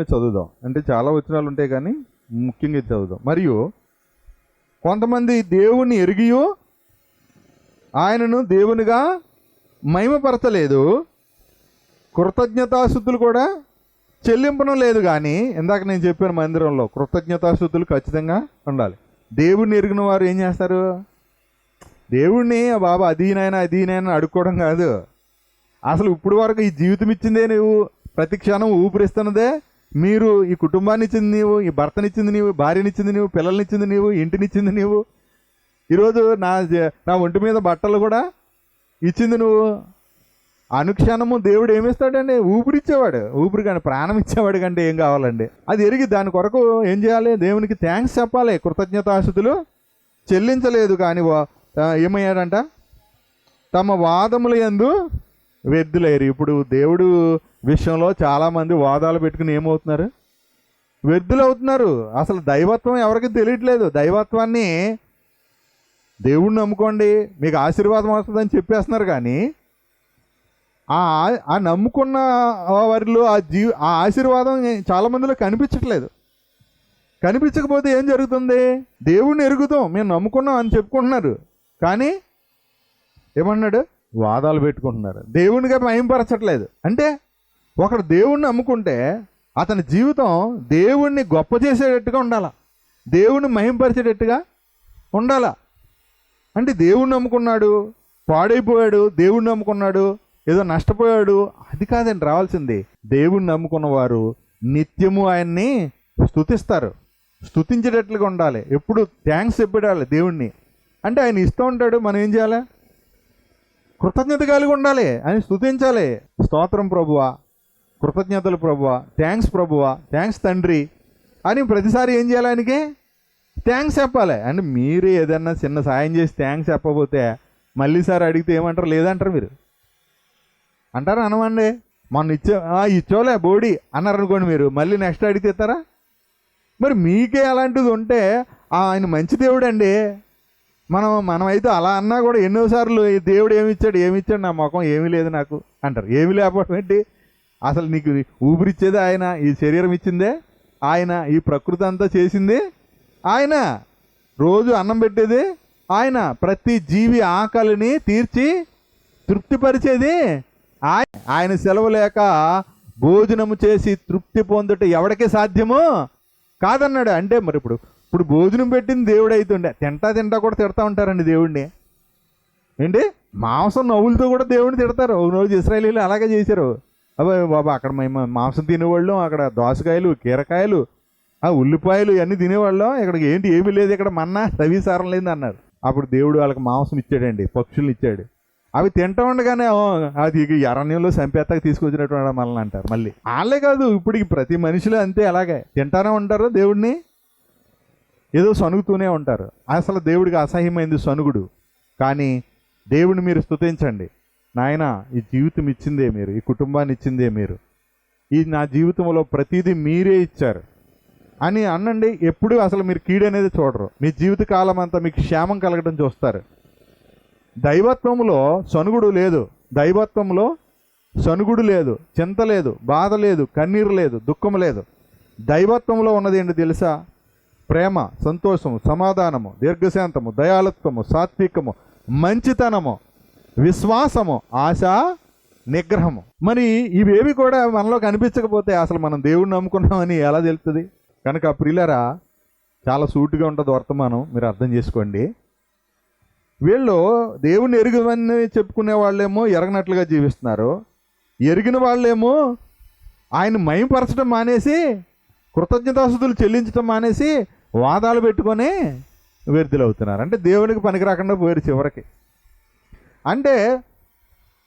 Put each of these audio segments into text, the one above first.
మాత్రమే చదువుదాం. అంటే చాలా వచనాలు ఉంటాయి కానీ ముఖ్యంగా ఇది చదువుదాం. మరియు కొంతమంది దేవుణ్ణి ఎరిగియో ఆయనను దేవునిగా మహిమపరచలేదు. కృతజ్ఞతాశుద్ధులు కూడా చెల్లింపడం లేదు కానీ ఇందాక నేను చెప్పాను మందిరంలో కృతజ్ఞతాశుద్ధులు ఖచ్చితంగా ఉండాలి. దేవుణ్ణి ఎరిగిన వారు ఏం చేస్తారు? దేవుణ్ణి బాబా అదీనైనా అదీనైనా అడుక్కోవడం కాదు. అసలు ఇప్పుడు వరకు ఈ జీవితం ఇచ్చిందే నువ్వు? ప్రతి క్షణం ఊపిరిస్తున్నదే? మీరు ఈ కుటుంబాన్ని ఇచ్చింది నీవు ఈ భర్తనిచ్చింది నీవు భార్యనిచ్చింది నీవు పిల్లల్నిచ్చింది నీవు ఇంటినిచ్చింది నీవు. ఈరోజు నా నా ఒంటి మీద బట్టలు కూడా ఇచ్చింది నువ్వు. అనుక్షణము దేవుడు ఏమిస్తాడండి? ఊపిరిచ్చేవాడు. ఊపిరి కానీ ప్రాణం ఇచ్చేవాడు కంటే ఏం కావాలండి? అది ఎరిగి దాని కొరకు ఏం చేయాలి? దేవునికి థ్యాంక్స్ చెప్పాలి. కృతజ్ఞతాశుతులు చెల్లించలేదు కానీ వా- ఏమయ్యాడంట? తమ వాదముల యందు వ్యర్థులేరు ఇప్పుడు దేవుడు విషయంలో చాలామంది వాదాలు పెట్టుకుని ఏమవుతున్నారు? వ్యర్థులు అవుతున్నారు. అసలు దైవత్వం ఎవరికి తెలియట్లేదు. దైవత్వాన్ని దేవుణ్ణి నమ్ముకోండి మీకు ఆశీర్వాదం వస్తుందని చెప్పేస్తున్నారు కానీ ఆ ఆ నమ్ముకున్న వారిలో ఆ జీ ఆ ఆశీర్వాదం చాలా మందిలో కనిపించట్లేదు. కనిపించకపోతే ఏం జరుగుతుంది? దేవుణ్ణి ఎరుగుతాం మేము నమ్ముకున్నాం అని చెప్పుకుంటున్నారు. కానీ ఏమన్నాడు? వాదాలు పెట్టుకుంటున్నారు. దేవునిగా భయంపరచట్లేదు అంటే ఒకడు దేవుణ్ణి నమ్ముకుంటే అతని జీవితం దేవుణ్ణి గొప్ప చేసేటట్టుగా ఉండాల. దేవుణ్ణి మహింపరిచేటట్టుగా ఉండాల. అంటే దేవుణ్ణి నమ్ముకున్నాడు పాడైపోయాడు దేవుణ్ణి నమ్ముకున్నాడు ఏదో నష్టపోయాడు అది కాదండి రావాల్సింది. దేవుణ్ణి నమ్ముకున్న వారు నిత్యము ఆయన్ని స్థుతిస్తారు స్తుతించేటట్లుగా ఉండాలి. ఎప్పుడు థ్యాంక్స్ చెప్పడాలి దేవుణ్ణి. అంటే ఆయన ఇస్తూ ఉంటాడు మనం ఏం చేయాలి? కృతజ్ఞత కలిగి ఉండాలి ఆయన స్తుతించాలి. స్తోత్రం ప్రభువా కృతజ్ఞతలు ప్రభువ. థ్యాంక్స్ ప్రభువా. థ్యాంక్స్ తండ్రి. అని ప్రతిసారి ఏం చేయాలి ఆయనకి? థ్యాంక్స్ చెప్పాలి. అంటే మీరు ఏదన్నా చిన్న సాయం చేసి థ్యాంక్స్ చెప్పకపోతే మళ్ళీ సార్ అడిగితే ఏమంటారు? లేదంటారు మీరు. అంటారా అనమండి? మొన్న ఇచ్చా ఇచ్చోలే బోడి అన్నారు అనుకోండి మీరు. మళ్ళీ నెక్స్ట్ అడిగితే ఇస్తారా? మరి మీకే అలాంటిది ఉంటే ఆయన మంచి దేవుడు అండి మనం మనమైతే అలా అన్నా కూడా ఎన్నోసార్లు దేవుడు ఏమి ఇచ్చాడు ఏమి ఇచ్చాడు నా ముఖం ఏమీ లేదు నాకు అంటారు. ఏమీ లేకపోవడం ఏంటి? అసలు నీకు ఊపిరిచ్చేది ఆయన ఈ శరీరం ఇచ్చిందే? ఆయన ఈ ప్రకృతి అంతా చేసింది? ఆయన రోజు అన్నం పెట్టేది? ఆయన ప్రతి జీవి ఆకలిని తీర్చి తృప్తిపరిచేది? ఆయన ఆయన సెలవు లేక భోజనము చేసి తృప్తి పొందుట ఎవడికి సాధ్యమో? కాదన్నాడు. అంటే మరి ఇప్పుడు ఇప్పుడు భోజనం పెట్టింది దేవుడు అవుతుండే తింటా తింటా కూడా తిడతా ఉంటారండి దేవుడిని ఏంటి? మాంసం నవ్వులతో కూడా దేవుడిని తిడతారు. ఒక రోజు ఇస్రాయలీలు అలాగే చేశారు. అబ్బాయి బాబా అక్కడ మేము మాంసం తినేవాళ్ళం అక్కడ దోసకాయలు కీరకాయలు ఆ ఉల్లిపాయలు ఇవన్నీ తినేవాళ్ళం. ఇక్కడ ఏంటి ఏమీ లేదు ఇక్కడ మన్నా రవిసారం లేదు అన్నారు. అప్పుడు దేవుడు వాళ్ళకి మాంసం ఇచ్చాడండి పక్షులు ఇచ్చాడు. అవి తింటా ఉండగానే అది అరణ్యంలో సంపేతకు తీసుకొచ్చినటువంటి మనల్ని అంటారు. మళ్ళీ వాళ్ళే కాదు ఇప్పటికి ప్రతి మనిషిలో అంతే అలాగే. తింటానే ఉంటారు దేవుడిని? ఏదో సనుగుతూనే ఉంటారు. అసలు దేవుడికి అసహ్యమైంది సనుగుడు కానీ దేవుడిని మీరు స్తుతించండి. నాయన ఈ జీవితం ఇచ్చిందే మీరు ఈ కుటుంబాన్ని ఇచ్చిందే మీరు. ఈ నా జీవితంలో ప్రతిదీ మీరే ఇచ్చారు. అని అనండి ఎప్పుడు అసలు మీరు కీడనేది చూడరు. మీ జీవితకాలం అంతా మీకు క్షేమం కలగడం చూస్తారు. దైవత్వంలో సనుగుడు లేదు. దైవత్వంలో సనుగుడు లేదు. చింత లేదు బాధ లేదు కన్నీరు లేదు దుఃఖం లేదు. దైవత్వంలో ఉన్నది ఏంటి తెలుసా? ప్రేమ సంతోషము సమాధానము దీర్ఘశాంతము దయాళత్వము సాత్వికము మంచితనము. విశ్వాసము ఆశ నిగ్రహము. మరి ఇవేవి కూడా మనలో కనిపించకపోతే అసలు మనం దేవుడిని నమ్ముకున్నామని ఎలా తెలుస్తుంది కనుక ప్రిలరా చాలా సూటుగా ఉంటుంది వర్తమానం మీరు అర్థం చేసుకోండి. వీళ్ళు దేవుని ఎరుగమని చెప్పుకునే వాళ్ళేమో ఎరగనట్లుగా జీవిస్తున్నారు. ఎరిగిన వాళ్ళేమో ఆయన మయంపరచడం మానేసి కృతజ్ఞతాసుతులు చెల్లించడం మానేసి వాదాలు పెట్టుకొని వ్యర్థులు అవుతున్నారు అంటే దేవునికి పనికి రాకుండా పోయారు చివరికి. అంటే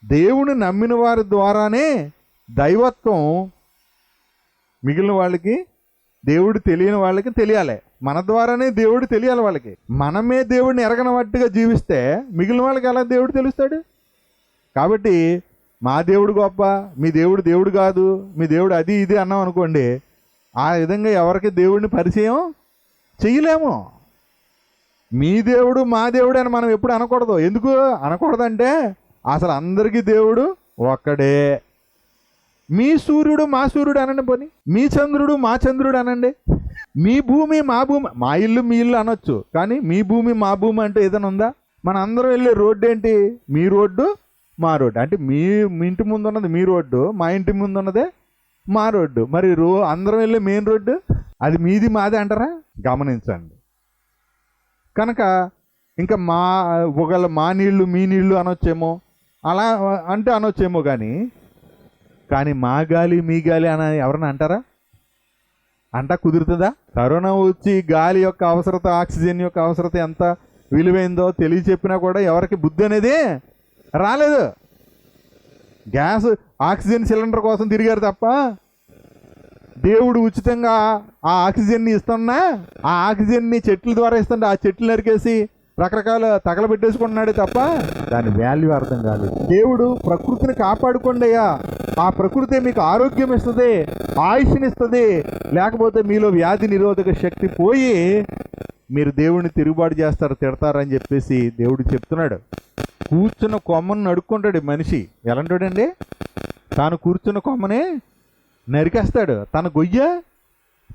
దేవుని నమ్మిన వారి ద్వారానే దైవత్వం మిగిలిన వాళ్ళకి దేవుడు తెలియని వాళ్ళకి తెలియాలి. మన ద్వారానే దేవుడు తెలియాలి వాళ్ళకి. మనమే దేవుడిని ఎరగనట్టుగా జీవిస్తే మిగిలిన వాళ్ళకి ఎలా దేవుడు తెలుస్తాడు? కాబట్టి మా దేవుడు గొప్ప మీ దేవుడు దేవుడు కాదు మీ దేవుడు అది ఇది అన్నాం అనుకోండి ఆ విధంగా ఎవరికి దేవుడిని పరిచయం చేయలేము మీ దేవుడు మా దేవుడు అని మనం ఎప్పుడు అనకూడదు. ఎందుకు అనకూడదంటే అసలు అందరికీ దేవుడు ఒక్కడే. మీ సూర్యుడు మా సూర్యుడు అనండి పోని. మీ చంద్రుడు మా చంద్రుడు అనండి. మీ భూమి మా భూమి మా ఇల్లు మీ ఇల్లు అనొచ్చు. కానీ మీ భూమి మా భూమి అంటే ఏదైనా ఉందా? మన అందరం వెళ్ళే రోడ్డు ఏంటి? మీ రోడ్డు మా రోడ్డు. అంటే మీ మీ ఇంటి ముందు ఉన్నది మీ రోడ్డు మా ఇంటి ముందు ఉన్నదే మా రోడ్డు. మరి రో అందరం వెళ్ళే మెయిన్ రోడ్డు అది మీది మాది అంటారా? గమనించండి. కనుక ఇంకా మా ఒకవేళ మా నీళ్ళు మీ నీళ్ళు అనొచ్చేమో అలా అంటే అనొచ్చేమో కానీ కానీ మా గాలి మీ గాలి అని ఎవరన్నా అంటారా? అంటా కుదురుతుందా? కరోనా వచ్చి గాలి యొక్క అవసరత ఆక్సిజన్ యొక్క అవసరత ఎంత విలువైందో తెలియచెప్పినా కూడా ఎవరికి బుద్ధి అనేది రాలేదు. గ్యాస్ ఆక్సిజన్ సిలిండర్ కోసం తిరిగారు తప్ప దేవుడు ఉచితంగా ఆ ఆక్సిజన్ని ఇస్తున్నా ఆ ఆక్సిజన్ని చెట్ల ద్వారా ఇస్తుంటే ఆ చెట్లు నరికేసి రకరకాల తగలబెట్టేసుకుంటున్నాడే తప్ప దాని వాల్యూ అర్థం కాదు దేవుడు ప్రకృతిని కాపాడుకోండి అయ్యా. ఆ ప్రకృతి మీకు ఆరోగ్యం ఇస్తుంది ఆయుష్ని ఇస్తుంది. లేకపోతే మీలో వ్యాధి నిరోధక శక్తి పోయి మీరు దేవుడిని తిరుగుబాటు చేస్తారు తిడతారని చెప్పేసి దేవుడు చెప్తున్నాడు. కూర్చున్న కొమ్మను నడుక్కుంటాడు మనిషి. ఎలాంటాడండి? తాను కూర్చున్న కొమ్మనే నరికేస్తాడు. తన గొయ్య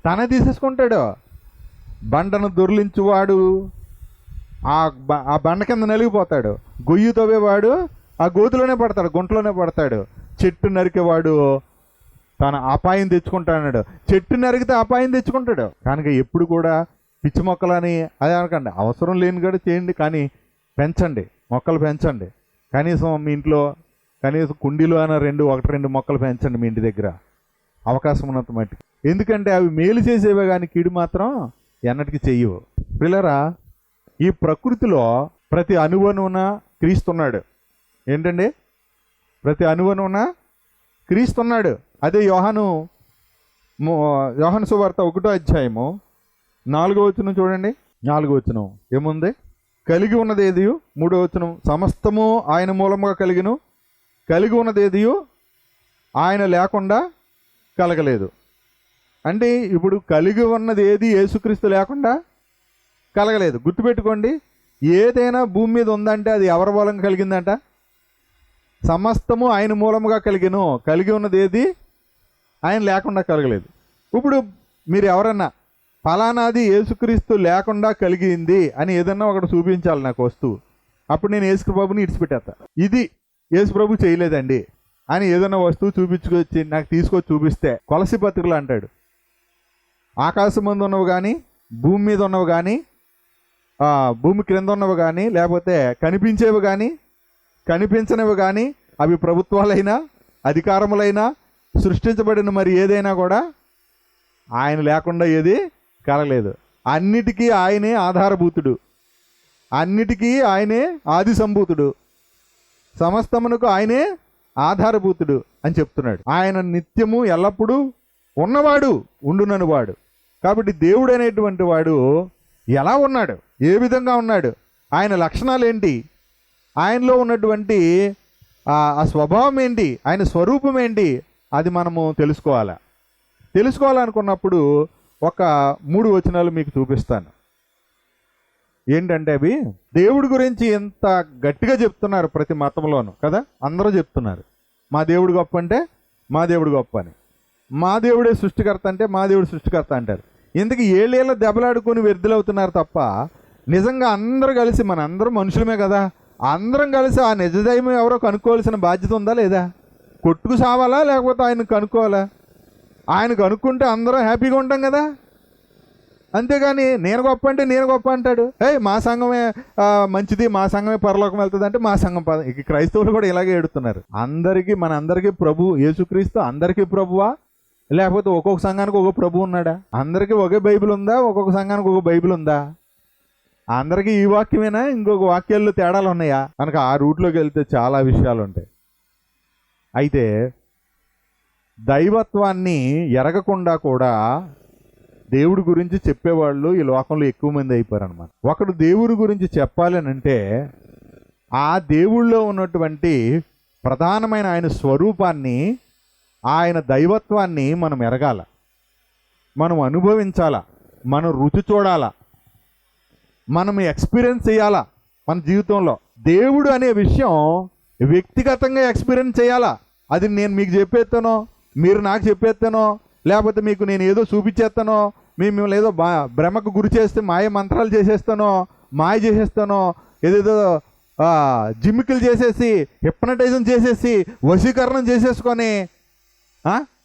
తనే తీసేసుకుంటాడు. బండను దొర్లించువాడు ఆ బ- ఆ బండ కింద నలిగిపోతాడు. గొయ్యి తవ్వేవాడు ఆ గోతులోనే పడతాడు గుంటలోనే పడతాడు. చెట్టు నరికేవాడు తన అపాయం తెచ్చుకుంటాడు. చెట్టు నరికితే అపాయం తెచ్చుకుంటాడు. కనుక ఎప్పుడు కూడా పిచ్చి మొక్కలని అదే అనకండి అవసరం లేని కూడా చేయండి కానీ పెంచండి. మొక్కలు పెంచండి. కనీసం మీ ఇంట్లో కనీసం కుండీలో అయినా రెండు ఒకటి రెండు మొక్కలు పెంచండి మీ ఇంటి దగ్గర. అవకాశం ఉన్నంత మట్టికి. ఎందుకంటే అవి మేలు చేసేవే కానీ కీడు మాత్రం ఎన్నటికి చెయ్యవు. పిల్లరా ఈ ప్రకృతిలో ప్రతి అణువనున క్రీస్తున్నాడు. ఏంటండి? ప్రతి అణువనున క్రీస్తున్నాడు. అదే యోహాను మో- యోహాను సువార్త ఒకటో అధ్యాయము నాలుగో వచనం చూడండి. నాలుగో వచనం. ఏముంది? కలిగి ఉన్నది ఏదియు మూడో వచనం. సమస్తము ఆయన మూలముగా కలిగిను. కలిగి ఉన్నది ఏదియు ఆయన లేకుండా కలగలేదు. అంటే ఇప్పుడు కలిగి ఉన్నది ఏది? యేసుక్రీస్తు లేకుండా కలగలేదు. గుర్తుపెట్టుకోండి ఏదైనా భూమి మీద ఉందంటే అది ఎవరి మూలం కలిగిందంట? సమస్తము ఆయన మూలముగా కలిగిను కలిగి ఉన్నది ఏది? ఆయన లేకుండా కలగలేదు. ఇప్పుడు మీరు ఎవరన్నా ఫలానాది యేసుక్రీస్తు లేకుండా కలిగింది అని ఏదన్నా ఒకటి చూపించాలి నాకు వస్తువు. అప్పుడు నేను యేసుప్రభుని ఇడిచిపెట్టేస్తా. ఇది యేసుప్రభు చేయలేదండి. అని ఏదైనా వస్తువు చూపించుకొచ్చి నాకు తీసుకొచ్చి చూపిస్తే కొలసి పత్రికలు అంటాడు. ఆకాశం ముందు ఉన్నవి కానీ భూమి మీద ఉన్నవి కానీ భూమి క్రింద ఉన్నవి కానీ లేకపోతే కనిపించేవి కానీ కనిపించనివి కానీ అవి ప్రభుత్వాలైనా అధికారములైనా సృష్టించబడిన మరి ఏదైనా కూడా ఆయన లేకుండా ఏది కలగలేదు. అన్నిటికీ ఆయనే ఆధారభూతుడు. అన్నిటికీ ఆయనే ఆది సంభూతుడు సమస్తమునకు ఆయనే ఆధారభూతుడు అని చెప్తున్నాడు. ఆయన నిత్యము ఎల్లప్పుడూ ఉన్నవాడు ఉండునని వాడు. కాబట్టి దేవుడు అనేటువంటి వాడు ఎలా ఉన్నాడు? ఏ విధంగా ఉన్నాడు? ఆయన లక్షణాలు ఏంటి? ఆయనలో ఉన్నటువంటి ఆ ఆ స్వభావం ఏంటి? ఆయన స్వరూపం ఏంటి? అది మనము తెలుసుకోవాలి? తెలుసుకోవాలనుకున్నప్పుడు ఒక మూడు వచనాలు మీకు చూపిస్తాను. ఏంటంటే అవి దేవుడి గురించి ఎంత గట్టిగా చెప్తున్నారు ప్రతి మతంలోనూ కదా? అందరూ చెప్తున్నారు. మా దేవుడు గొప్ప అంటే మా దేవుడు గొప్ప అని. మా దేవుడే సృష్టికర్త అంటే మా దేవుడు సృష్టికర్త అంటారు. ఇందుకు ఏళ్ళేళ్ళ దెబ్బలాడుకొని వ్యర్థులవుతున్నారు తప్ప నిజంగా అందరూ కలిసి మన అందరం మనుషులమే కదా. అందరం కలిసి ఆ నిజదైవం ఎవరో కనుక్కోవాల్సిన బాధ్యత ఉందా లేదా? కొట్టుకు సావాలా లేకపోతే ఆయన కనుక్కోవాలా? ఆయన కనుక్కుంటే అందరం హ్యాపీగా ఉంటాం కదా. అంతేగాని నేను గొప్ప అంటే నేను గొప్ప అంటాడు. ఏ మా సంఘమే మంచిది మా సంఘమే పరలోకం వెళ్తుంది అంటే మా సంఘం పద ఇక క్రైస్తవులు కూడా ఇలాగే ఏడుతున్నారు. అందరికీ మన అందరికీ ప్రభు యేసుక్రీస్తు అందరికీ ప్రభువా? లేకపోతే ఒక్కొక్క సంఘానికి ఒక ప్రభు ఉన్నాడా? అందరికీ ఒకే బైబిల్ ఉందా? ఒక్కొక్క సంఘానికి ఒక బైబిల్ ఉందా? అందరికీ ఈ వాక్యమేనా? ఇంకొక వాక్యాల్లో తేడాలు ఉన్నాయా? మనకు ఆ రూట్లోకి వెళ్తే చాలా విషయాలు ఉంటాయి. అయితే దైవత్వాన్ని ఎరగకుండా కూడా దేవుడి గురించి చెప్పేవాళ్ళు ఈ లోకంలో ఎక్కువ మంది అయిపోయారు అనమాట ఒకడు దేవుడి గురించి చెప్పాలి అంటే ఆ దేవుళ్ళో ఉన్నటువంటి ప్రధానమైన ఆయన స్వరూపాన్ని ఆయన దైవత్వాన్ని మనం ఎరగాల. మనం అనుభవించాల. మనం రుచి చూడాల. మనం ఎక్స్పీరియన్స్ చేయాలా మన జీవితంలో. దేవుడు అనే విషయం వ్యక్తిగతంగా ఎక్స్పీరియన్స్ చేయాలా. అది నేను మీకు చెప్పేస్తానో మీరు నాకు చెప్పేస్తానో లేకపోతే మీకు నేను ఏదో చూపించేస్తానో మేము మిమ్మల్ని ఏదో బా భ్రమకు గురి చేస్తే మాయ మంత్రాలు చేసేస్తానో మాయ చేసేస్తానో ఏదేదో ఆ, జిమ్మికలు చేసేసి హిప్నటైజం చేసేసి వశీకరణం చేసేసుకొని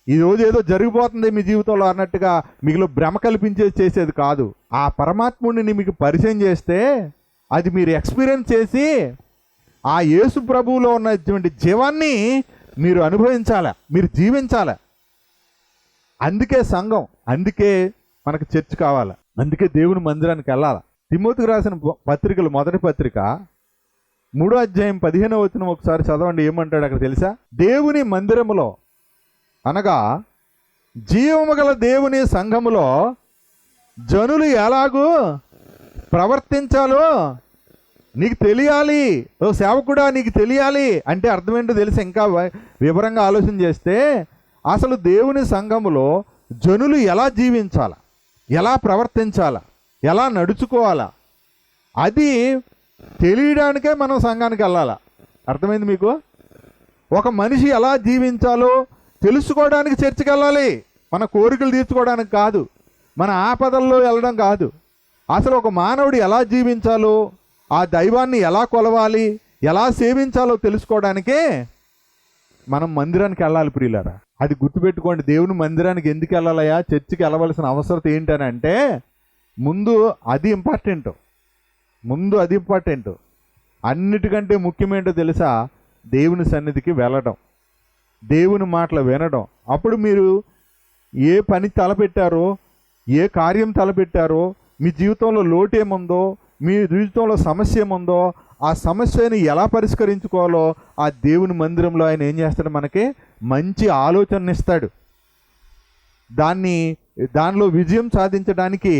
ఈ రోజు ఏదో జరిగిపోతుంది మీ జీవితంలో అన్నట్టుగా మీలో భ్రమ కల్పించేది చేసేది కాదు. ఆ పరమాత్ముడిని మీకు పరిచయం చేస్తే అది మీరు ఎక్స్పీరియన్స్ చేసి ఆ యేసు ప్రభువులో ఉన్నటువంటి జీవాన్ని మీరు అనుభవించాల మీరు జీవించాలి. అందుకే సంఘం అందుకే మనకు చర్చ్ కావాలి. అందుకే దేవుని మందిరానికి వెళ్ళాలి. తిమోతికి రాసిన పత్రికలు మొదటి పత్రిక మూడో అధ్యాయం పదిహేనో వచ్చిన ఒకసారి చదవండి ఏమంటాడు అక్కడ తెలుసా? దేవుని మందిరములో అనగా జీవము గల దేవుని సంఘములో జనులు ఎలాగూ ప్రవర్తించాలో నీకు తెలియాలి. ఓ సేవకుడా నీకు తెలియాలి. అంటే అర్థమేంటో తెలిసి? ఇంకా వివరంగా ఆలోచన చేస్తే అసలు దేవుని సంఘములో జనులు ఎలా జీవించాలా? ఎలా ప్రవర్తించాలా? ఎలా నడుచుకోవాలా? అది తెలియడానికే మనం సంఘానికి వెళ్ళాలా? అర్థమైంది మీకు? ఒక మనిషి ఎలా జీవించాలో తెలుసుకోవడానికి చర్చకి వెళ్ళాలి మన కోరికలు తీర్చుకోవడానికి కాదు. మన ఆపదల్లో వెళ్ళడం కాదు. అసలు ఒక మానవుడు ఎలా జీవించాలో ఆ దైవాన్ని ఎలా కొలవాలి ఎలా సేవించాలో తెలుసుకోవడానికే మనం మందిరానికి వెళ్ళాలి ప్రియులారా. అది గుర్తుపెట్టుకోండి దేవుని మందిరానికి ఎందుకు వెళ్ళాలయా చర్చికి వెళ్ళవలసిన అవసరం ఏంటని అంటే ముందు అది ఇంపార్టెంట్. ముందు అది ఇంపార్టెంట్. అన్నిటికంటే ముఖ్యమేంటో తెలుసా? దేవుని సన్నిధికి వెళ్ళడం. దేవుని మాటలు వినడం. అప్పుడు మీరు ఏ పని తలపెట్టారో ఏ కార్యం తలపెట్టారో మీ జీవితంలో లోటు ఏముందో మీ జీవితంలో సమస్య ఏముందో ఆ సమస్యని ఎలా పరిష్కరించుకోవాలో ఆ దేవుని మందిరంలో ఆయన ఏం చేస్తాడు మనకి మంచి ఆలోచన ఇస్తాడు. దాన్ని దానిలో విజయం సాధించడానికి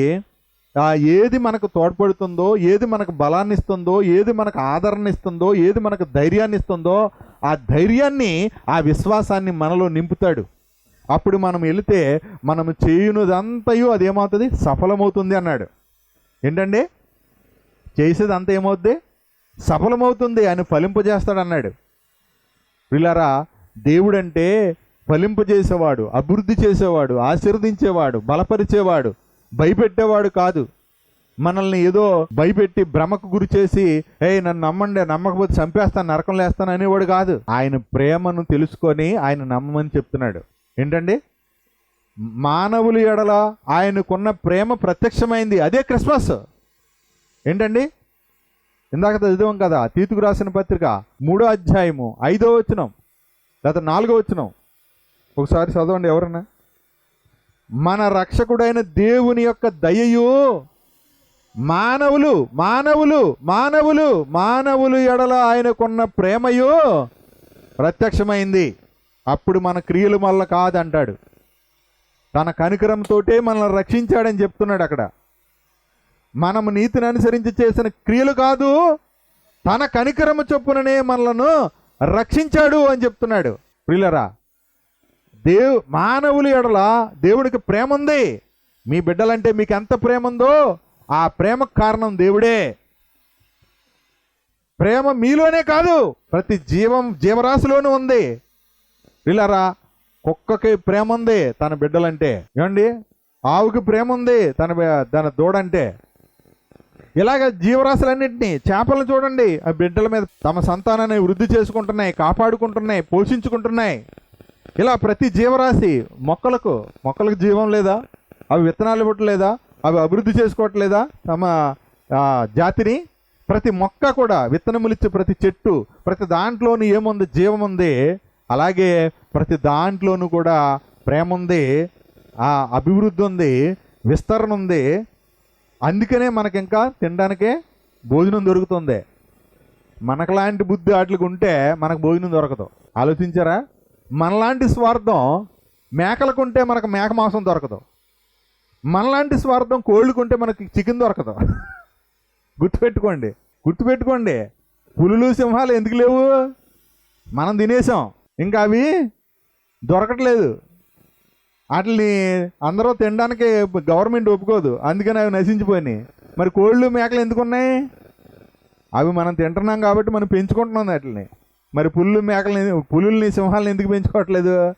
ఏది మనకు తోడ్పడుతుందో ఏది మనకు బలాన్ని ఇస్తుందో ఏది మనకు ఆదరణ ఇస్తుందో ఏది మనకు ధైర్యాన్ని ఇస్తుందో ఆ ధైర్యాన్ని ఆ విశ్వాసాన్ని మనలో నింపుతాడు. అప్పుడు మనం వెళితే మనం చేయునదంతయు అదేమవుతుంది? సఫలమవుతుంది అన్నాడు. ఏంటండి? చేసేది అంత ఏమవుద్ది? సఫలమవుతుంది ఆయన ఫలింపజేస్తాడన్నాడు వీళ్ళారా దేవుడంటే ఫలింపజేసేవాడు అభివృద్ధి చేసేవాడు ఆశీర్వదించేవాడు బలపరిచేవాడు భయపెట్టేవాడు కాదు. మనల్ని ఏదో భయపెట్టి భ్రమకు గురి చేసి ఏ నన్ను నమ్మండి నమ్మకపోతే చంపేస్తాను నరకం లేస్తాను అనేవాడు కాదు. ఆయన ప్రేమను తెలుసుకొని ఆయన నమ్మమని చెప్తున్నాడు. ఏంటండి? మానవుల ఎడల ఆయనకున్న ప్రేమ ప్రత్యక్షమైంది. అదే క్రిస్మస్. ఏంటండి? ఇందాక చదివాం కదా తీతుకు రాసిన పత్రిక మూడో అధ్యాయము ఐదో వచనం లేదా నాలుగో వచనం. ఒకసారి చదవండి ఎవరన్నా. మన రక్షకుడైన దేవుని యొక్క దయయు మానవులు మానవులు మానవులు మానవులు ఎడల ఆయనకున్న ప్రేమయు ప్రత్యక్షమైంది. అప్పుడు మన క్రియలు మళ్ళీ కాదంటాడు. తన కనికరంతోటే మనల్ని రక్షించాడని చెప్తున్నాడు అక్కడ. మనము నీతిని అనుసరించి చేసిన క్రియలు కాదు తన కనికరము చొప్పుననే మనలను రక్షించాడు అని చెప్తున్నాడు. ప్రియులరా దేవు మానవుల ఎడల దేవుడికి ప్రేమ ఉంది. మీ బిడ్డలంటే మీకు ఎంత ప్రేమ ఉందో ఆ ప్రేమకు కారణం దేవుడే. ప్రేమ మీలోనే కాదు ప్రతి జీవం జీవరాశిలోనూ ఉంది. పిల్లరా కుక్కకి ప్రేమ ఉంది తన బిడ్డలంటే. ఏమండి? ఆవుకి ప్రేమ ఉంది తన తన దూడంటే. ఇలాగ జీవరాశులన్నింటినీ చేపలను చూడండి. ఆ బిడ్డల మీద తమ సంతానాన్ని వృద్ధి చేసుకుంటున్నాయి కాపాడుకుంటున్నాయి పోషించుకుంటున్నాయి. ఇలా ప్రతి జీవరాశి మొక్కలకు మొక్కలకు జీవం లేదా? అవి విత్తనాలు ఇవ్వట్లేదా? అవి అభివృద్ధి చేసుకోవట్లేదా? తమ ఆ, జాతిని ప్రతి మొక్క కూడా విత్తనములిచ్చే ప్రతి చెట్టు ప్రతి దాంట్లోనూ ఏముంది? జీవం ఉంది. అలాగే ప్రతి దాంట్లోనూ కూడా ప్రేమ ఉంది. ఆ అభివృద్ధి ఉంది. విస్తరణ ఉంది. అందుకనే మనకి ఇంకా తినడానికే భోజనం దొరుకుతుంది. మనకులాంటి బుద్ధి వాటికి ఉంటే మనకు భోజనం దొరకదు. ఆలోచించారా? మనలాంటి స్వార్థం మేకలకు ఉంటే మనకు మేక మాంసం దొరకదు. మనలాంటి స్వార్థం కోళ్ళుకుంటే మనకి చికెన్ దొరకదు. గుర్తుపెట్టుకోండి. గుర్తుపెట్టుకోండి. పులులు సింహాలు ఎందుకు లేవు? మనం తినేసాం. ఇంకా అవి దొరకట్లేదు. వాటిని అందరూ తినడానికి గవర్నమెంట్ ఒప్పుకోదు. అందుకని అవి నశించిపోయినాయి. మరి కోళ్ళు మేకలు ఎందుకు ఉన్నాయి అవి మనం తింటున్నాం కాబట్టి మనం పెంచుకుంటున్నాం వాటిని మరి పుల్లు మేకలు పులుల్ని సింహాలను ఎందుకు పెంచుకోవట్లేదు?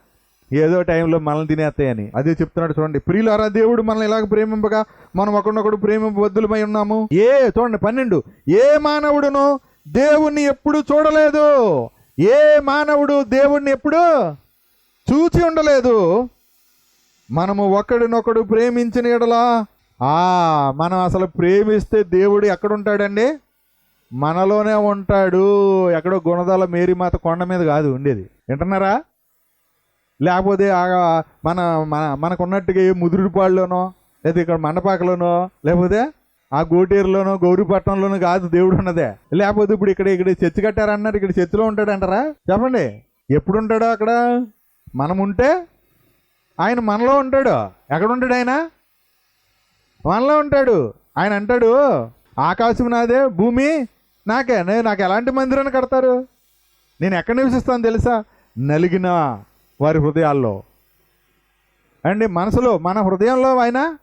ఏదో టైంలో మనల్ని తినేస్తాయని. అదే చెప్తున్నాడు చూడండి. ప్రియులారా దేవుడు మనల్ని ఇలాగ ప్రేమింపగా మనం ఒకరినొకడు ప్రేమింపబద్దులమై ఉన్నాము. ఏ చూడండి పన్నెండు. ఏ మానవుడును దేవుణ్ణి ఎప్పుడు చూడలేదు? ఏ మానవుడు దేవుణ్ణి ఎప్పుడు చూచి ఉండలేదు? మనము ఒకడినొకడు ప్రేమించిన ఎడలా మనం అసలు ప్రేమిస్తే దేవుడు ఎక్కడుంటాడండి? మనలోనే ఉంటాడు. ఎక్కడో గుణదాల మేరీమాత కొండ మీద కాదు ఉండేది. వింటున్నారా? లేకపోతే మన మన మనకున్నట్టుగా ఏ ముదురుపాడులోనో లేదా ఇక్కడ మండపాకలోనో లేకపోతే ఆ గోటేరులోనో గౌరీపట్నంలోనో కాదు దేవుడు ఉన్నదే. లేకపోతే ఇప్పుడు ఇక్కడ ఇక్కడ చర్చి కట్టారన్నారు ఇక్కడ చర్చిలో ఉంటాడంటారా? చెప్పండి. ఎప్పుడు ఉంటాడో అక్కడ? మనం ఉంటే ఆయన మనలో ఉంటాడు. ఎక్కడ ఉంటాడు ఆయన? మనలో ఉంటాడు. ఆయన అంటాడు ఆకాశం నాదే భూమి నాకే. నేను నాకు ఎలాంటి మందిరాన్ని కడతారు? నేను ఎక్కడ నివసిస్తాను తెలుసా? నలిగిన వారి హృదయాల్లో. అండి మనసులో మన హృదయంలో ఆయన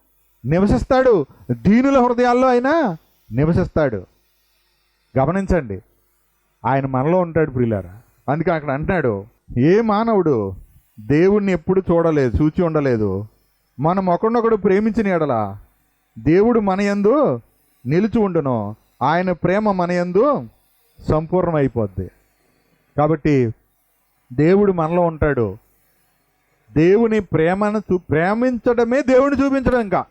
నివసిస్తాడు. దీనుల హృదయాల్లో ఆయన నివసిస్తాడు. గమనించండి. ఆయన మనలో ఉంటాడు ప్రియులారా. అందుకే అక్కడ అంటున్నాడు ఏ మానవుడు దేవుణ్ణి ఎప్పుడు చూడలేదు చూచి ఉండలేదు. మనం ఒకడినొకడు ప్రేమించిన ఎడల దేవుడు మన యందు నిలిచి ఉండును. ఆయన ప్రేమ మన యందు సంపూర్ణమైపోద్ది. కాబట్టి దేవుడు మనలో ఉంటాడు. దేవుని ప్రేమను చూ ప్రేమించడమే దేవుని చూపించడం ఇంకా.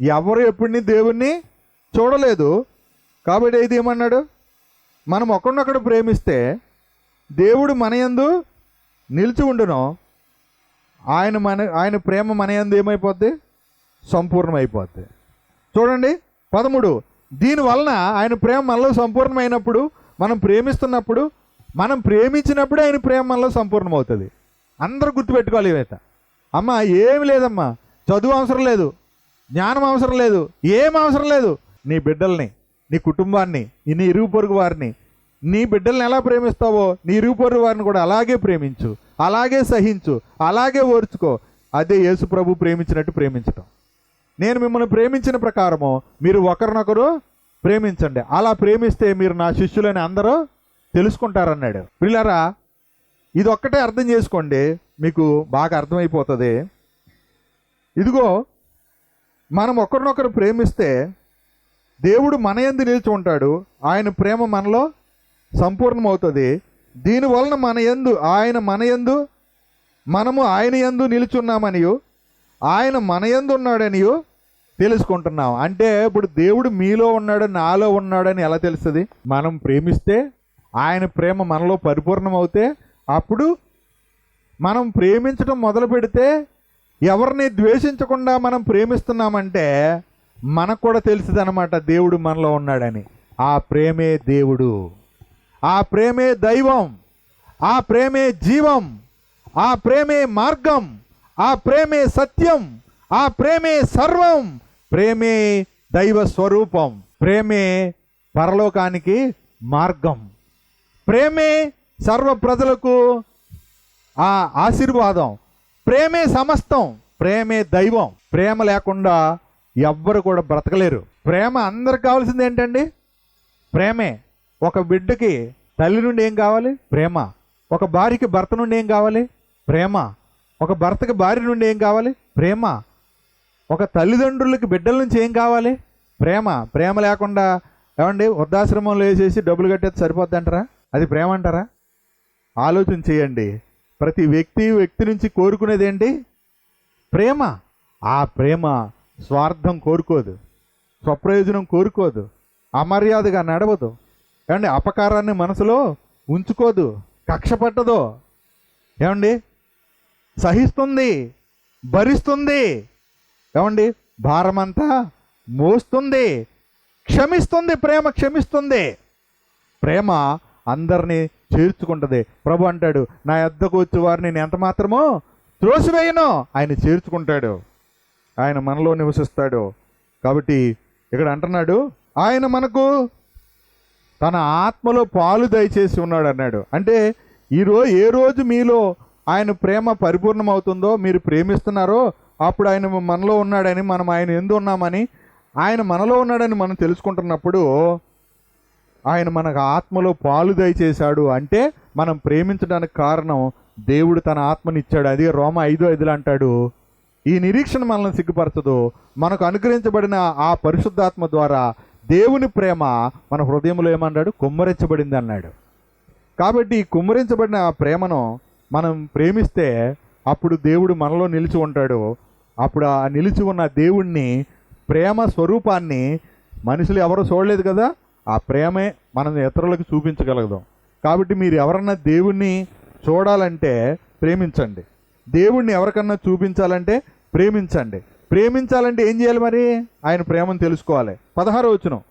ఎవరు ఎప్పుడిని దేవుణ్ణి చూడలేదు. కాబట్టి ఇది ఏమన్నాడు? మనం ఒకరినొకడు ప్రేమిస్తే దేవుడు మన యందు నిలిచి ఉండును. ఆయన మన ఆయన ప్రేమ మన ఎందు ఏమైపోద్ది? సంపూర్ణమైపోద్ది. చూడండి పదమూడు. దీనివలన ఆయన ప్రేమ మనలో సంపూర్ణమైనప్పుడు మనం ప్రేమిస్తున్నప్పుడు మనం ప్రేమించినప్పుడు ఆయన ప్రేమ మనలో సంపూర్ణమవుతుంది. అందరూ గుర్తుపెట్టుకోవాలి ఇవేత అమ్మ ఏమి లేదమ్మా. చదువు అవసరం లేదు. జ్ఞానం అవసరం లేదు. ఏం అవసరం లేదు. నీ బిడ్డల్ని నీ కుటుంబాన్ని నీ ఇరుగు పొరుగు వారిని నీ బిడ్డల్ని ఎలా ప్రేమిస్తావో నీ ఇరుగు వారిని కూడా అలాగే ప్రేమించు అలాగే సహించు అలాగే ఓర్చుకో. అదే యేసు ప్రభు ప్రేమించినట్టు ప్రేమించటం. నేను మిమ్మల్ని ప్రేమించిన ప్రకారము మీరు ఒకరినొకరు ప్రేమించండి. అలా ప్రేమిస్తే మీరు నా శిష్యులని అందరూ తెలుసుకుంటారన్నాడు. పిల్లరా ఇది ఒక్కటే అర్థం చేసుకోండి మీకు బాగా అర్థమైపోతుంది. ఇదిగో మనం ఒకరినొకరు ప్రేమిస్తే దేవుడు మన యందు నిలిచి ఉంటాడు ఆయన ప్రేమ మనలో సంపూర్ణమవుతుంది. దీనివలన మన యందు ఆయన మన యందు మనము ఆయన యందు నిలుచున్నామనియు ఆయన మన యందు ఉన్నాడనియు తెలుసుకుంటున్నాం. అంటే ఇప్పుడు దేవుడు మీలో ఉన్నాడు నాలో ఉన్నాడని ఎలా తెలుస్తుంది? మనం ప్రేమిస్తే ఆయన ప్రేమ మనలో పరిపూర్ణమవుతే అప్పుడు మనం ప్రేమించడం మొదలు పెడితే ఎవరిని ద్వేషించకుండా మనం ప్రేమిస్తున్నామంటే మనకు కూడా తెలుస్తుంది అనమాట దేవుడు మనలో ఉన్నాడని. ఆ ప్రేమే దేవుడు. ఆ ప్రేమే దైవం ఆ ప్రేమే జీవం ఆ ప్రేమే మార్గం ఆ ప్రేమే సత్యం ఆ ప్రేమే సర్వం ప్రేమే దైవ స్వరూపం ప్రేమే పరలోకానికి మార్గం. ప్రేమే సర్వ ప్రజలకు ఆ ఆశీర్వాదం ప్రేమే సమస్తం ప్రేమే దైవం. ప్రేమ లేకుండా ఎవ్వరు కూడా బ్రతకలేరు. ప్రేమ అందరికి కావాల్సింది ఏంటండి? ప్రేమే. ఒక బిడ్డకి తల్లి నుండి ఏం కావాలి? ప్రేమ. ఒక భార్యకి భర్త నుండి ఏం కావాలి? ప్రేమ. ఒక భర్తకి భార్య నుండి ఏం కావాలి? ప్రేమ. ఒక తల్లిదండ్రులకి బిడ్డల నుంచి ఏం కావాలి? ప్రేమ. ప్రేమ లేకుండా ఏమండి వృద్ధాశ్రమంలో వేసేసి డబ్బులు కట్టేది సరిపోద్ది అంటారా? అది ప్రేమ అంటారా? ఆలోచన చేయండి. ప్రతి వ్యక్తి వ్యక్తి నుంచి కోరుకునేది ఏంటి? ప్రేమ. ఆ ప్రేమ స్వార్థం కోరుకోదు. స్వప్రయోజనం కోరుకోదు. అమర్యాదగా నడవదు. ఏమండి అపకారాన్ని మనసులో ఉంచుకోదు కక్ష పట్టదు ఏమండి? సహిస్తుంది భరిస్తుంది. ఏమండి? భారమంతా మోస్తుంది క్షమిస్తుంది ప్రేమ క్షమిస్తుంది. ప్రేమ అందరినీ చేర్చుకుంటుంది. ప్రభు అంటాడు నా ఎద్దకు వచ్చి వారిని నేను ఎంత మాత్రమో త్రోసివేయను. ఆయన చేర్చుకుంటాడు. ఆయన మనలో నివసిస్తాడు. కాబట్టి ఇక్కడ అంటున్నాడు ఆయన మనకు తన ఆత్మలో పాలు దయచేసి ఉన్నాడు అన్నాడు. అంటే ఈరోజు ఏ రోజు మీలో ఆయన ప్రేమ పరిపూర్ణమవుతుందో మీరు ప్రేమిస్తున్నారో అప్పుడు ఆయన మనలో ఉన్నాడని మనం ఆయన ఎందు ఉన్నామని ఆయన మనలో ఉన్నాడని మనం తెలుసుకుంటున్నప్పుడు ఆయన మనకు ఆత్మలో పాలు దయచేశాడు అంటే మనం ప్రేమించడానికి కారణం దేవుడు తన ఆత్మనిచ్చాడు. అదే రోమ ఐదు ఐదులు అంటాడు ఈ నిరీక్షణ మనల్ని సిగ్గుపరచదు. మనకు అనుగ్రహించబడిన ఆ పరిశుద్ధాత్మ ద్వారా దేవుని ప్రేమ మన హృదయంలో ఏమన్నాడు? కుమ్మరించబడింది అన్నాడు. కాబట్టి కుమ్మరించబడిన ఆ ప్రేమను మనం ప్రేమిస్తే అప్పుడు దేవుడు మనలో నిలిచి ఉంటాడు. అప్పుడు ఆ నిలిచి ఉన్న దేవుణ్ణి ప్రేమ స్వరూపాన్ని మనుషులు ఎవరు చూడలేదు కదా? ఆ ప్రేమే మనం ఇతరులకు చూపించగలుగుదాం కాబట్టి మీరు ఎవరన్నా దేవుణ్ణి చూడాలంటే ప్రేమించండి. దేవుణ్ణి ఎవరికన్నా చూపించాలంటే ప్రేమించండి. ప్రేమించాలంటే ఏం చేయాలి మరి? ఆయన ప్రేమను తెలుసుకోవాలి. పదహారో వచ్చును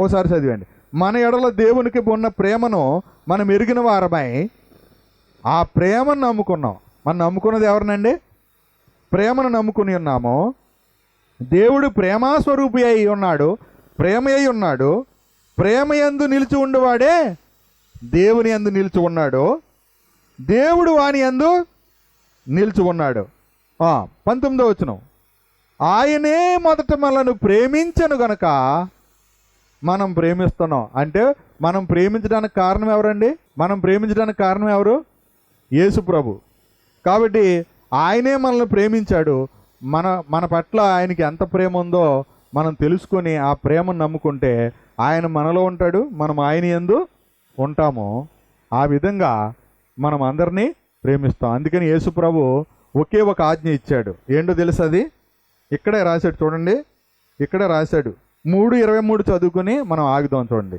ఓసారి చదివండి. మన ఎడల దేవునికి ఉన్న ప్రేమను మనం ఎరిగిన వారమై ఆ ప్రేమను నమ్ముకున్నాం. మనం నమ్ముకున్నది ఎవరినండి? ప్రేమను నమ్ముకుని ఉన్నాము. దేవుడు ప్రేమాస్వరూపి అయి ఉన్నాడు ప్రేమ అయి ఉన్నాడు ప్రేమ యందు నిలిచి ఉండేవాడే దేవుని యందు నిలిచి ఉన్నాడు దేవుడు వాని యందు నిలిచి ఉన్నాడు. పంతొమ్మిదో వచ్చినాం ఆయనే మొదట మనను ప్రేమించను గనక మనం ప్రేమిస్తున్నాం. అంటే మనం ప్రేమించడానికి కారణం ఎవరండి? మనం ప్రేమించడానికి కారణం ఎవరు? యేసు ప్రభు. కాబట్టి ఆయనే మనల్ని ప్రేమించాడు. మన మన పట్ల ఆయనకి ఎంత ప్రేమ ఉందో మనం తెలుసుకొని ఆ ప్రేమను నమ్ముకుంటే ఆయన మనలో ఉంటాడు మనం ఆయన ఎందు ఉంటాము. ఆ విధంగా మనం అందరినీ ప్రేమిస్తాం. అందుకని యేసు ప్రభు ఒకే ఒక ఆజ్ఞ ఇచ్చాడు. ఏంటో తెలుసు అది? ఇక్కడే రాశాడు చూడండి. ఇక్కడే రాశాడు. మూడు ఇరవై మూడు చదువుకుని మనం ఆగుదాం చూడండి.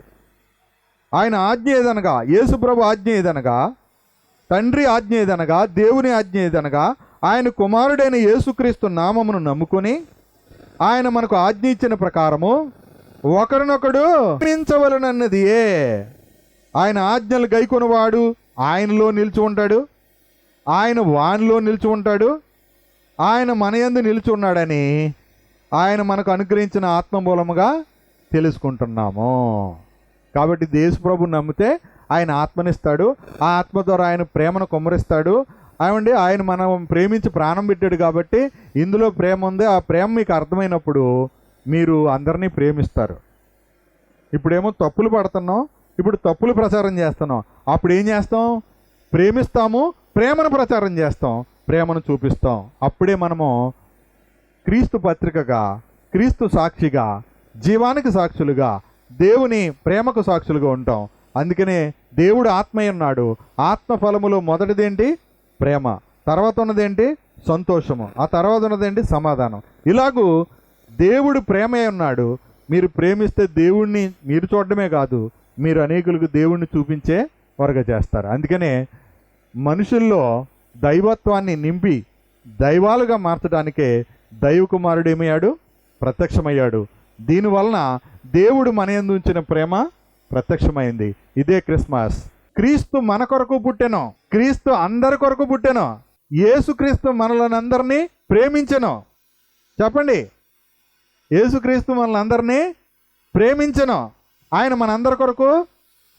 ఆయన ఆజ్ఞ ఏదనగా? యేసుప్రభు ఆజ్ఞ ఏదనగా? తండ్రి ఆజ్ఞ ఏదనగా? దేవుని ఆజ్ఞ ఏదనగా? ఆయన కుమారుడైన యేసుక్రీస్తు నామమును నమ్ముకొని ఆయన మనకు ఆజ్ఞ ఇచ్చిన ప్రకారము ఒకరినొకడు ప్రేమించవలనన్నది ఏ? ఆయన ఆజ్ఞలు గైకొనివాడు. ఆయనలో నిలిచి ఉంటాడు. ఆయన వానిలో నిలిచి ఉంటాడు. ఆయన మన యందు నిలిచి ఉన్నాడని ఆయన మనకు అనుగ్రహించిన ఆత్మ మూలముగా తెలుసుకుంటున్నాము. కాబట్టి దేశప్రభు నమ్మితే ఆయన ఆత్మనిస్తాడు. ఆ ఆత్మ ద్వారా ఆయన ప్రేమను కుమ్మరిస్తాడు. ఏమండి ఆయన మనం ప్రేమించి ప్రాణం పెట్టాడు కాబట్టి ఇందులో ప్రేమ ఉంది. ఆ ప్రేమ మీకు అర్థమైనప్పుడు మీరు అందరినీ ప్రేమిస్తారు. ఇప్పుడేమో తప్పులు పడుతున్నాం. ఇప్పుడు తప్పులు ప్రచారం చేస్తున్నాం. అప్పుడు ఏం చేస్తాం? ప్రేమిస్తాము ప్రేమను ప్రచారం చేస్తాం. ప్రేమను చూపిస్తాం. అప్పుడే మనము క్రీస్తు పత్రికగా క్రీస్తు సాక్షిగా జీవానికి సాక్షులుగా దేవుని ప్రేమకు సాక్షులుగా ఉంటాం. అందుకనే దేవుడు ఆత్మయ్య ఉన్నాడు. ఆత్మ ఫలములో మొదటిదేంటి? ప్రేమ. తర్వాత ఉన్నదేంటి? సంతోషము. ఆ తర్వాత ఉన్నదేంటి? సమాధానం. ఇలాగూ దేవుడు ప్రేమే ఉన్నాడు. మీరు ప్రేమిస్తే దేవుణ్ణి మీరు చూడడమే కాదు మీరు అనేకులకు దేవుణ్ణి చూపించే వరగ చేస్తారు. అందుకనే మనుషుల్లో దైవత్వాన్ని నింపి దైవాలుగా మార్చడానికే దైవ కుమారుడు ఏమయ్యాడు ప్రత్యక్షమయ్యాడు. దీనివలన దేవుడు మన ఉంచిన ప్రేమ ప్రత్యక్షమైంది. ఇదే క్రిస్మస్. క్రీస్తు మన కొరకు పుట్టెను. క్రీస్తు అందరి కొరకు పుట్టెను. యేసుక్రీస్తు మనలను అందరినీ ప్రేమించెను. చెప్పండి. యేసుక్రీస్తు మనల్ని అందరినీ ప్రేమించెను. ఆయన మనందరి కొరకు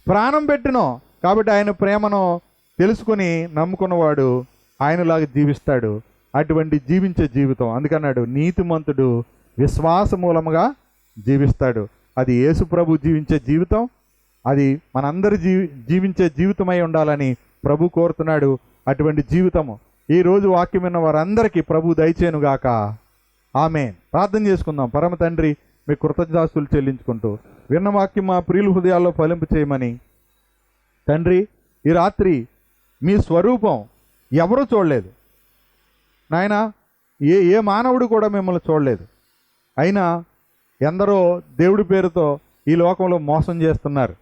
ప్రాణం పెట్టినో. కాబట్టి ఆయన ప్రేమను తెలుసుకుని నమ్ముకున్నవాడు ఆయనలాగా జీవిస్తాడు. అటువంటి జీవించే జీవితం. అందుకన్నాడు నీతిమంతుడు విశ్వాస మూలముగా జీవిస్తాడు. అది యేసు ప్రభు జీవించే జీవితం. అది మనందరి జీవి జీవించే జీవితమై ఉండాలని ప్రభు కోరుతున్నాడు. అటువంటి జీవితము. ఈరోజు వాక్యం విన్న వారందరికీ ప్రభు దయచేనుగాక. ఆమె ప్రార్థన చేసుకుందాం. పరమ తండ్రి మీ కృతజ్ఞాస్తులు చెల్లించుకుంటూ విన్న వాక్యం మా ప్రియుల హృదయాల్లో ఫలింపు చేయమని తండ్రి ఈ రాత్రి మీ స్వరూపం ఎవరూ చూడలేదు. నాయన ఏ ఏ మానవుడు కూడా మిమ్మల్ని చూడలేదు. అయినా ఎందరో దేవుడి పేరుతో ఈ లోకంలో మోసం చేస్తున్నారు.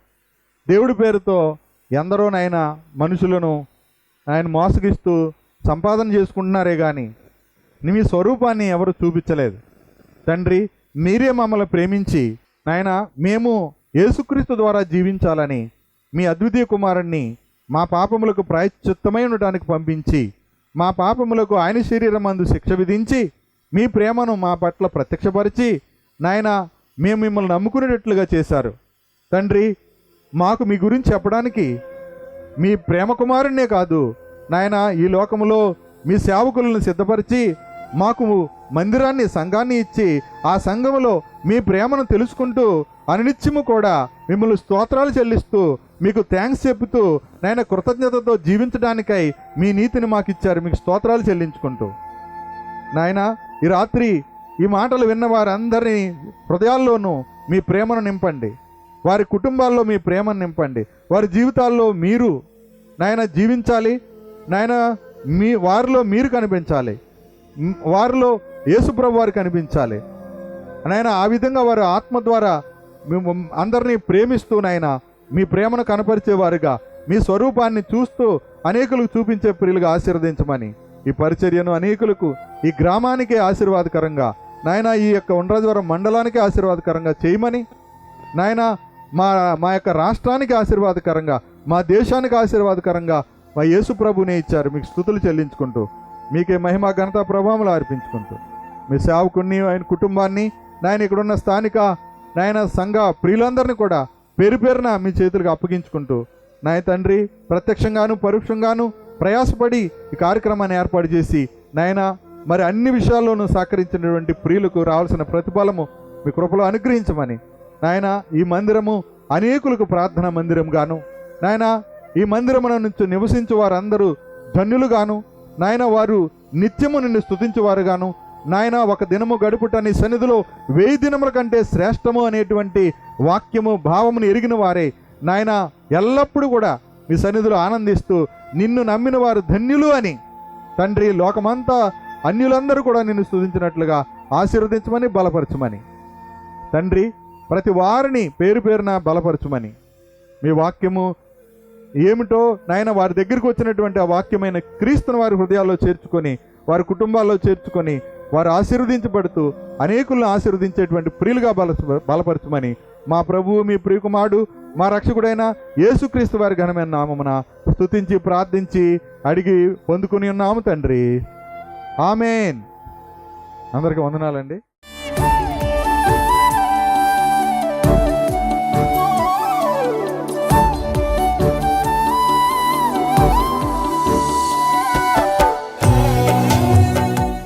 దేవుడి పేరుతో ఎందరో నాయన మనుషులను ఆయన మోసగిస్తూ సంపాదన చేసుకుంటున్నారే కానీ మీ స్వరూపాన్ని ఎవరు చూపించలేదు. తండ్రి మీరే మమ్మల్ని ప్రేమించి నాయన మేము యేసుక్రీస్తు ద్వారా జీవించాలని మీ అద్వితీయ కుమారుణ్ణి మా పాపములకు ప్రాయశ్చిత్తమై ఉండటానికి పంపించి మా పాపములకు ఆయన శరీరం అందు శిక్ష విధించి మీ ప్రేమను మా పట్ల ప్రత్యక్షపరిచి నాయన మేము మిమ్మల్ని నమ్ముకునేటట్లుగా చేశారు. తండ్రి మాకు మీ గురించి చెప్పడానికి మీ ప్రేమ కుమారుణ్ణే కాదు. నాయన ఈ లోకములో మీ సేవకులను సిద్ధపరిచి మాకు మందిరాన్ని సంఘాన్ని ఇచ్చి ఆ సంఘములో మీ ప్రేమను తెలుసుకుంటూ అనునిత్యము కూడా మిమ్మల్ని స్తోత్రాలు చెల్లిస్తూ మీకు థ్యాంక్స్ చెబుతూ నాయన కృతజ్ఞతతో జీవించడానికై మీ నీతిని మాకు ఇచ్చారు మీకు స్తోత్రాలు చెల్లించుకుంటూ. నాయన ఈ రాత్రి ఈ మాటలు విన్న వారందరినీ హృదయాల్లోనూ మీ ప్రేమను నింపండి. వారి కుటుంబాల్లో మీ ప్రేమను నింపండి. వారి జీవితాల్లో మీరు నాయన జీవించాలి. నాయన మీ వారిలో మీరు కనిపించాలి. వారిలో యేసుప్రభు వారు కనిపించాలి. నాయన ఆ విధంగా వారు ఆత్మ ద్వారా మేము అందరినీ ప్రేమిస్తూ నాయన మీ ప్రేమను కనపరిచేవారుగా మీ స్వరూపాన్ని చూస్తూ అనేకులకు చూపించే ప్రియులుగా ఆశీర్వదించమని. ఈ పరిచర్యను అనేకులకు ఈ గ్రామానికే ఆశీర్వాదకరంగా నాయన ఈ యొక్క ఉండ్రాజవరం మండలానికి ఆశీర్వాదకరంగా చేయమని నాయన మా మా యొక్క రాష్ట్రానికి ఆశీర్వాదకరంగా మా దేశానికి ఆశీర్వాదకరంగా మా యేసు ప్రభునే ఇచ్చారు. మీకు స్థుతులు చెల్లించుకుంటూ మీకే మహిమ ఘనత ప్రభావములు అర్పించుకుంటూ మీ సేవకుణ్ణి ఆయన కుటుంబాన్ని నాయన ఇక్కడున్న స్థానిక నాయన సంఘ ప్రియులందరినీ కూడా పేరు పేరున మీ చేతులకు అప్పగించుకుంటూ నాయ తండ్రి ప్రత్యక్షంగాను పరోక్షంగాను ప్రయాసపడి ఈ కార్యక్రమాన్ని ఏర్పాటు చేసి నాయన మరి అన్ని విషయాల్లోనూ సహకరించినటువంటి ప్రియులకు రావాల్సిన ప్రతిఫలము మీ కృపలో అనుగ్రహించమని నాయన ఈ మందిరము అనేకులకు ప్రార్థన మందిరం గాను నాయన ఈ మందిరమున నుంచి నివసించు వారందరూ ధన్యులుగాను నాయన వారు నిత్యము నిన్ను స్తుతించువారుగాను నాయన ఒక దినము గడుపుట నీ సన్నిధిలో వెయ్యి దినముల కంటే శ్రేష్టము అనేటువంటి వాక్యము భావమును ఎరిగిన వారే. నాయన ఎల్లప్పుడూ కూడా మీ సన్నిధిలో ఆనందిస్తూ నిన్ను నమ్మిన వారు ధన్యులు అని. తండ్రి లోకమంతా అన్యులందరూ కూడా నిన్ను స్థుతించినట్లుగా ఆశీర్వదించమని బలపరచమని. తండ్రి ప్రతి వారిని పేరు పేరున బలపరచమని. మీ వాక్యము ఏమిటో నాయన వారి దగ్గరికి వచ్చినటువంటి ఆ వాక్యమైన క్రీస్తుని వారి హృదయాల్లో చేర్చుకొని వారి కుటుంబాల్లో చేర్చుకొని వారు ఆశీర్వదించబడుతూ అనేకులను ఆశీర్వదించేటువంటి ప్రియులుగా బల బలపరచమని మా ప్రభువు మీ ప్రియకుమారుడు మా రక్షకుడైన యేసుక్రీస్తు వారి ఘనమైన నామమున స్తుతించి ప్రార్థించి అడిగి పొందుకుని ఉన్నాము తండ్రి. ఆమెన్. అందరికీ వందనాలండి.